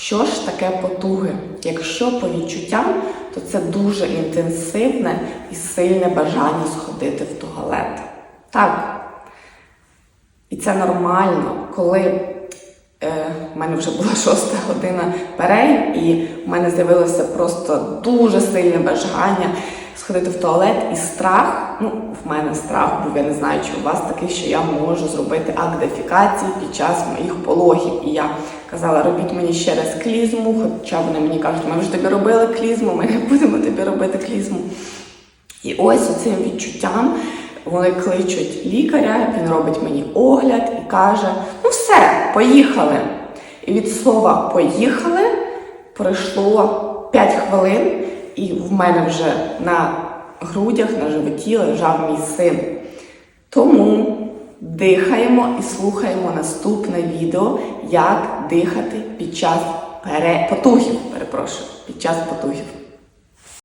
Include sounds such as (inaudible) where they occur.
Що ж таке потуги? Якщо по відчуттям, то це дуже інтенсивне і сильне бажання сходити в туалет. Так. І це нормально, коли е, в мене вже була (laughs) шоста година перей, і в мене з'явилося просто дуже сильне бажання сходити в туалет і страх. Ну, в мене страх був, я не знаю, чи у вас такий, що я можу зробити акт дефікації під час моїх пологів. І я казала, робіть мені ще раз клізму, хоча вони мені кажуть, ми вже тобі робили клізму, ми не (laughs) будемо тобі робити клізму. І ось цим відчуттям вони кличуть лікаря, він робить мені огляд і каже: ну все, поїхали. І від слова поїхали пройшло 5 хвилин, і в мене вже на грудях, на животі лежав мій син. Тому дихаємо і слухаємо наступне відео, як дихати під час пере... потухів. Перепрошую, під час потугів.